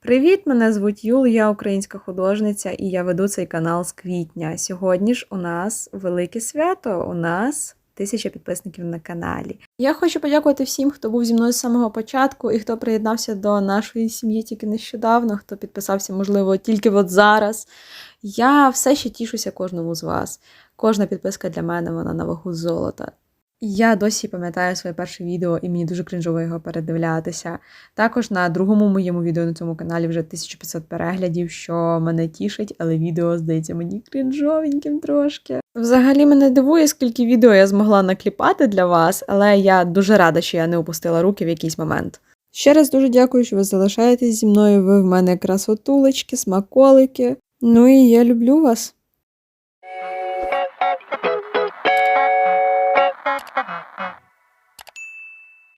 Привіт, мене звуть Юл, я українська художниця і я веду цей канал з квітня. Сьогодні ж у нас велике свято. У нас тисяча підписників на каналі. Я хочу подякувати всім, хто був зі мною з самого початку і хто приєднався до нашої сім'ї тільки нещодавно, хто підписався, можливо, тільки от зараз. Я все ще тішуся кожному з вас. Кожна підписка для мене вона на вагу золота. Я досі пам'ятаю своє перше відео, і мені дуже кринжово його передивлятися. Також на другому моєму відео на цьому каналі вже 1500 переглядів, що мене тішить, але відео здається мені кринжовеньким трошки. Взагалі мене дивує, скільки відео я змогла накліпати для вас, але я дуже рада, що я не опустила руки в якийсь момент. Ще раз дуже дякую, що ви залишаєтесь зі мною. Ви в мене красотулечки, смаколики. Ну і я люблю вас.